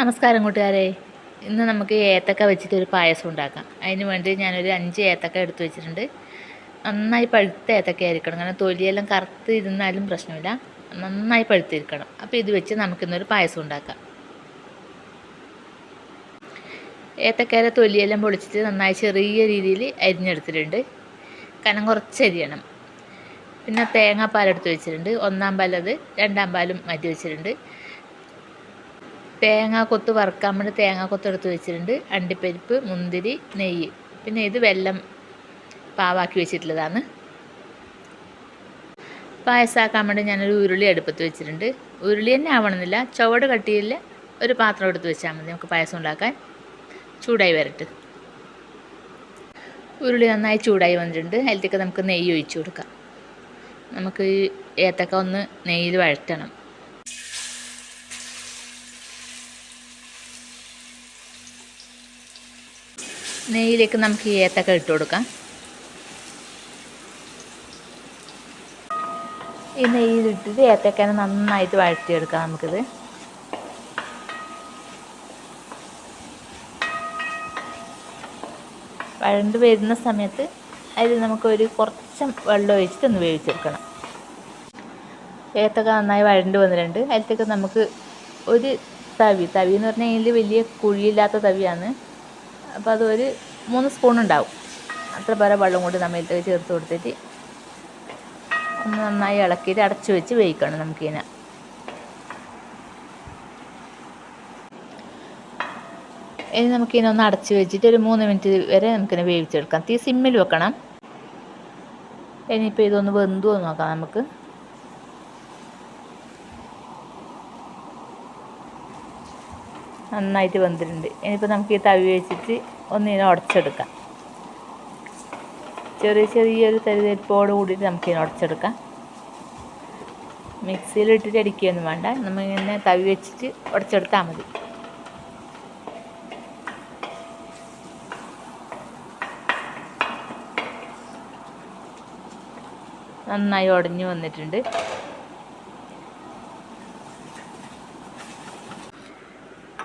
നമസ്കാരം കൂട്ടുകാരെ. ഇന്ന് നമുക്ക് ഏത്തക്ക വെച്ചിട്ട് ഒരു പായസം ഉണ്ടാക്കാം. അതിന് വേണ്ടി ഞാനൊരു അഞ്ച് ഏത്തക്ക എടുത്തു വെച്ചിട്ടുണ്ട്. നന്നായി പഴുത്ത ഏത്തക്ക ആയിരിക്കണം കാരണം തൊലിയെല്ലാം കറുത്ത് ഇരുന്നാലും പ്രശ്നമില്ല. നന്നായി പഴുത്തിരിക്കണം. അപ്പോൾ ഇത് വെച്ച് നമുക്കിന്നൊരു പായസം ഉണ്ടാക്കാം. ഏത്തക്കയുടെ തൊലിയെല്ലാം പൊളിച്ചിട്ട് നന്നായി ചെറിയ രീതിയിൽ അരിഞ്ഞെടുത്തിട്ടുണ്ട്. കനം കുറച്ച് അരിയണം. പിന്നെ തേങ്ങാപ്പാലെടുത്ത് വെച്ചിട്ടുണ്ട്. ഒന്നാം പാലത് രണ്ടാം പാലും മാറ്റി വെച്ചിട്ടുണ്ട്. തേങ്ങാ വറുക്കാൻ വേണ്ടി തേങ്ങാക്കൊത്ത് എടുത്ത് വെച്ചിട്ടുണ്ട്. അണ്ടിപ്പരിപ്പ് മുന്തിരി നെയ്യ്. പിന്നെ ഇത് വെല്ലം പാവാക്കി വെച്ചിട്ടുള്ളതാണ്. പായസമാക്കാൻ വേണ്ടി ഞാനൊരു ഉരുളി അടുപ്പത്ത് വെച്ചിട്ടുണ്ട്. ഉരുളി തന്നെ ആവണമെന്നില്ല. ചുവട് കട്ടിയില്ല ഒരു പാത്രം എടുത്ത് വെച്ചാൽ മതി നമുക്ക് പായസം ഉണ്ടാക്കാൻ. ചൂടായി വരട്ട്. ഉരുളി നന്നായി ചൂടായി വന്നിട്ടുണ്ട്. അതിലേക്ക് നമുക്ക് നെയ്യ് ഒഴിച്ചു കൊടുക്കാം. നമുക്ക് ഏത്തക്ക ഒന്ന് നെയ്യിൽ വഴറ്റണം. നെയ്യിലേക്ക് നമുക്ക് ഈ ഏത്തക്ക ഇട്ട് കൊടുക്കാം. ഈ നെയ്യിലിട്ടിട്ട് ഏത്തക്കനെ നന്നായിട്ട് വഴറ്റിയെടുക്കാം നമുക്കിത്. വഴണ്ട് വരുന്ന സമയത്ത് അതിൽ നമുക്കൊരു കുറച്ച് വെള്ളം ഒഴിച്ചിട്ട് ഒന്ന് വേവിച്ചെടുക്കണം. ഏത്തക്ക നന്നായി വഴണ്ട് വന്നിട്ടുണ്ട്. അതിലേക്ക് നമുക്ക് ഒരു തവി തവി എന്ന് പറഞ്ഞാൽ അതിൽ വലിയ കുഴിയില്ലാത്ത തവിയാണ്. അപ്പോൾ അതൊരു മൂന്ന് സ്പൂൺ ഉണ്ടാവും അത്ര പേരെ വെള്ളം കൂടി ഇതിലേക്ക് ചേർത്ത് കൊടുത്തിട്ട് ഒന്ന് നന്നായി ഇളക്കിയിട്ട് അടച്ചു വെച്ച് വേവിക്കണം നമുക്കിതിനെ ഇനി നമുക്കിതിനെ ഒന്ന് അടച്ചു വെച്ചിട്ട് ഒരു മൂന്ന് മിനിറ്റ് വരെ നമുക്കിനെ വേവിച്ചെടുക്കാം. തീ സിമ്മിൽ വെക്കണം. ഇനിയിപ്പോൾ ഇതൊന്ന് വെന്തു നോക്കാം നമുക്ക്. നന്നായിട്ട് വെന്തിട്ടുണ്ട്. ഇനിയിപ്പോൾ നമുക്ക് ഈ തവി വെച്ചിട്ട് ഒന്നിനെ ഉടച്ചെടുക്കാം. ചെറിയ ചെറിയൊരു തരിതരിപ്പോട് കൂടിയിട്ട് നമുക്ക് ഇതിനെ ഉടച്ചെടുക്കാം മിക്സിയിലിട്ടിട്ട് അടിക്കുകയൊന്നും വേണ്ട. നമ്മളിങ്ങനെ തവി വെച്ചിട്ട് ഉടച്ചെടുത്താൽ മതി. നന്നായി ഉടഞ്ഞു വന്നിട്ടുണ്ട്.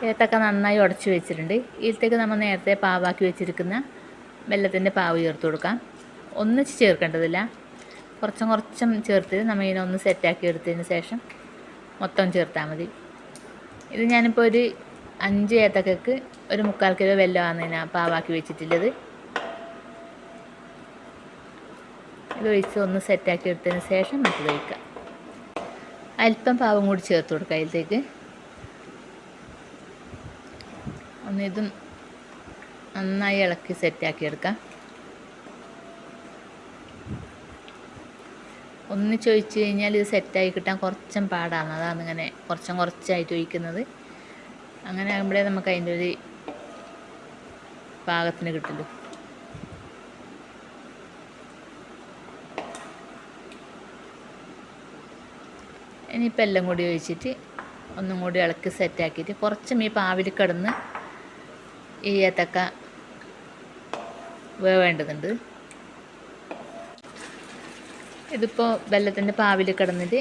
ഏത്തക്ക നന്നായി ഉടച്ചു വെച്ചിട്ടുണ്ട്. ഇതിലേക്ക് നമ്മൾ നേരത്തെ പാവാക്കി വെച്ചിരിക്കുന്ന വെള്ളത്തിന്റെ പാവ് ചേർത്ത് കൊടുക്കാം. ഒന്നിച്ച് ചേർക്കേണ്ടതില്ല. കുറച്ചും കുറച്ചും ചേർത്ത് നമ്മൾ ഇതിനെ ഒന്ന് സെറ്റാക്കി എടുത്തതിന് ശേഷം മൊത്തം ചേർത്താൽ മതി. ഇത് ഞാനിപ്പോൾ ഒരു അഞ്ച് ഏത്തക്കക്ക് ഒരു മുക്കാൽ കിലോ വെല്ലമാണ് ഞാൻ പാവാക്കി വെച്ചിട്ടുള്ളത്. ഇത് ഒഴിച്ച് ഒന്ന് സെറ്റാക്കി എടുത്തതിന് ശേഷം മറ്റത് കഴിക്കാം അല്പം പാവം കൂടി ചേർത്ത് കൊടുക്കുക അതിലേക്ക് ഒന്ന് ഇതും നന്നായി ഇളക്കി സെറ്റാക്കി എടുക്കാം. ഒന്നിച്ച് ഒഴിച്ച് കഴിഞ്ഞാൽ ഇത് സെറ്റായി കിട്ടാൻ കുറച്ചും പാടാണ്. അതാണ് ഇങ്ങനെ കുറച്ചും കുറച്ചായിട്ട് ഒഴിക്കുന്നത്. അങ്ങനെ ആകുമ്പോഴേ നമുക്ക് അതിന്റെ ഒരു പാകത്തിന് കിട്ടുള്ളൂ. ഇനിയിപ്പോൾ എല്ലാം കൂടി ഒഴിച്ചിട്ട് ഒന്നും കൂടി ഇളക്കി സെറ്റാക്കിയിട്ട് കുറച്ചും ഈ പാവിൽ കിടന്ന് ഈ ഏത്തക്ക വേവേണ്ടതുണ്ട് ഇതിപ്പോൾ വെള്ളത്തിന്റെ പാവിൽ കിടന്നിട്ട്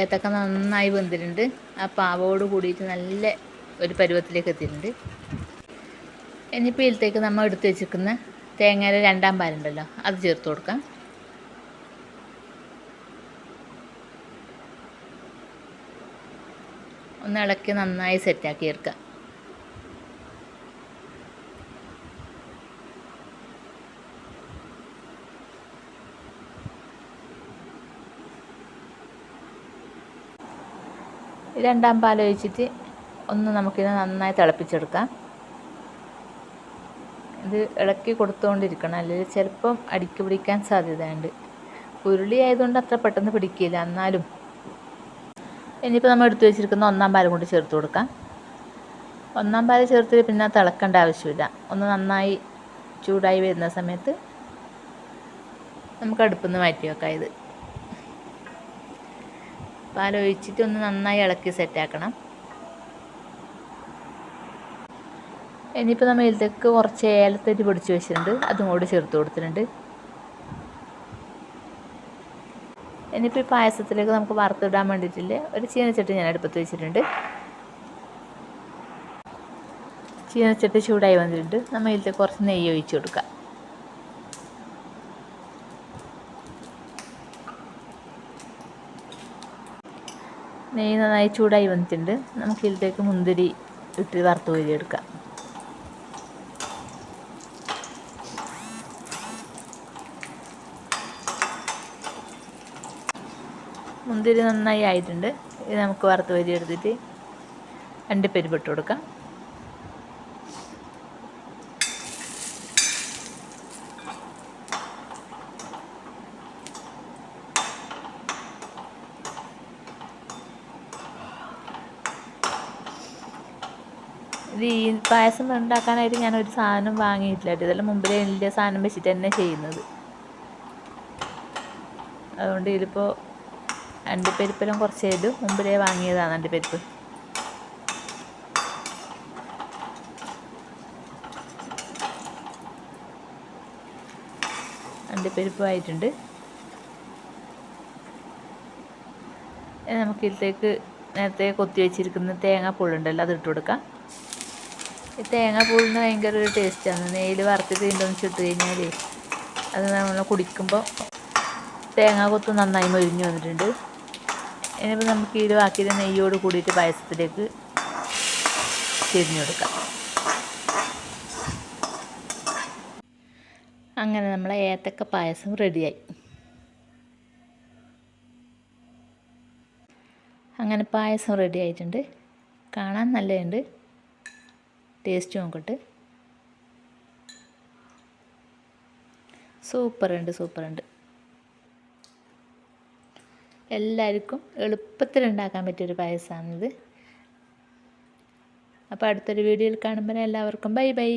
ഏത്തക്ക നന്നായി വെന്തിട്ടുണ്ട്. ആ പാവോട് കൂടിയിട്ട് നല്ല ഒരു പരുവത്തിലേക്ക് എത്തിയിട്ടുണ്ട്. ഇനിയിപ്പോൾ ഇതിലേക്ക് നമ്മൾ എടുത്തു വെച്ചിരിക്കുന്ന തേങ്ങയുടെ രണ്ടാം പാലുണ്ടല്ലോ അത് ചേർത്ത് കൊടുക്കാം. ഒന്ന് ഇളക്കി നന്നായി സെറ്റാക്കി എടുക്കാം. രണ്ടാം പാൽ ഒഴിച്ചിട്ട് ഒന്ന് നമുക്കിത് നന്നായി തിളപ്പിച്ചെടുക്കാം. ഇത് ഇളക്കി കൊടുത്തുകൊണ്ടിരിക്കണം അല്ലെങ്കിൽ ചിലപ്പം അടിക്ക് പിടിക്കാൻ സാധ്യതയുണ്ട്. ഉരുളി ആയതുകൊണ്ട് അത്ര പെട്ടെന്ന് പിടിക്കില്ല. എന്നാലും ഇനിയിപ്പോൾ നമ്മൾ എടുത്തു വെച്ചിരിക്കുന്ന ഒന്നാം പാലും കൂടി ചേർത്ത് കൊടുക്കാം. ഒന്നാം പാൽ ചേർത്ത് പിന്നെ തിളക്കേണ്ട ആവശ്യമില്ല. ഒന്ന് നന്നായി ചൂടായി വരുന്ന സമയത്ത് നമുക്ക് അടുപ്പിൽ നിന്ന് മാറ്റി വെക്കാം ഇത്. പാലൊഴിച്ചിട്ട് ഒന്ന് നന്നായി ഇളക്കി സെറ്റാക്കണം. ഇനിയിപ്പോൾ നമ്മൾ ഇതിലേക്ക് കുറച്ച് ഏലത്തരി പൊടിച്ച് വെച്ചിട്ടുണ്ട്. അതും കൂടി ചേർത്ത് കൊടുത്തിട്ടുണ്ട്. ഇനിയിപ്പോൾ ഈ പായസത്തിലേക്ക് നമുക്ക് വറുത്തിടാൻ വേണ്ടിയിട്ടില്ല ഒരു ചീനച്ചട്ടി ഞാൻ അടുപ്പത്ത് വെച്ചിട്ടുണ്ട്. ചീനച്ചട്ടി ചൂടായി വന്നിട്ടുണ്ട്. നമ്മൾ ഇതിലേക്ക് കുറച്ച് നെയ്യ് ഒഴിച്ച് കൊടുക്കാം. നെയ്യ് നന്നായി ചൂടായി വന്നിട്ടുണ്ട്. നമുക്ക് ഇതിലേക്ക് മുന്തിരി ഇട്ട് വറുത്ത് കോരിയെടുക്കാം. മുന്തിരി നന്നായി ആയിട്ടുണ്ട്. ഇത് നമുക്ക് വറുത്ത് വരി എടുത്തിട്ട് രണ്ട് ഇട്ട് കൊടുക്കാം. ഈ പായസം ഉണ്ടാക്കാനായിട്ട് ഞാൻ ഒരു സാധനം വാങ്ങിയിട്ടില്ല ഇതെല്ലാം മുമ്പിൽ വലിയ സാധനം വെച്ചിട്ട് തന്നെ ചെയ്യുന്നത്. അതുകൊണ്ട് ഇതിലിപ്പോൾ അണ്ടിപ്പരിപ്പെല്ലാം കുറച്ച് ചെയ്തു മുമ്പിലേ വാങ്ങിയതാണ് അണ്ടിപ്പരിപ്പ്. അണ്ടിപ്പരിപ്പ് ആയിട്ടുണ്ട്. ഇനി നമുക്ക് ഇതിലേക്ക് നേരത്തെ കൊത്തി വെച്ചിരിക്കുന്ന തേങ്ങാപ്പുള്ളുണ്ടല്ലോ അത് ഇട്ട് കൊടുക്കാം. ഈ തേങ്ങ പൂളിന് ഭയങ്കര ഒരു ടേസ്റ്റാണ് നെയ്യിൽ വറുത്തിട്ട് ഇതിന്റെ ഒന്നിച്ച് ഇട്ട് കഴിഞ്ഞാൽ അത് നമ്മൾ കുടിക്കുമ്പോൾ തേങ്ങാ കൊത്ത് നന്നായി മൊരിഞ്ഞു വന്നിട്ടുണ്ട്. ഇനിയിപ്പോൾ നമുക്ക് ഈ ബാക്കിയിട്ട് നെയ്യോട് കൂടിയിട്ട് പായസത്തിലേക്ക് തിരിഞ്ഞു കൊടുക്കാം. അങ്ങനെ നമ്മളെ ഏത്തക്ക പായസം റെഡിയായി. അങ്ങനെ പായസം റെഡി ആയിട്ടുണ്ട് കാണാൻ നല്ലതുണ്ട്. ടേസ്റ്റ് നോക്കട്ടെ. സൂപ്പറുണ്ട് സൂപ്പറുണ്ട്. എല്ലാവർക്കും എളുപ്പത്തിൽ ഉണ്ടാക്കാൻ പറ്റിയൊരു പായസമാണിത് അപ്പോൾ അടുത്തൊരു വീഡിയോയിൽ കാണുമ്പോൾ എല്ലാവർക്കും ബൈ ബൈ.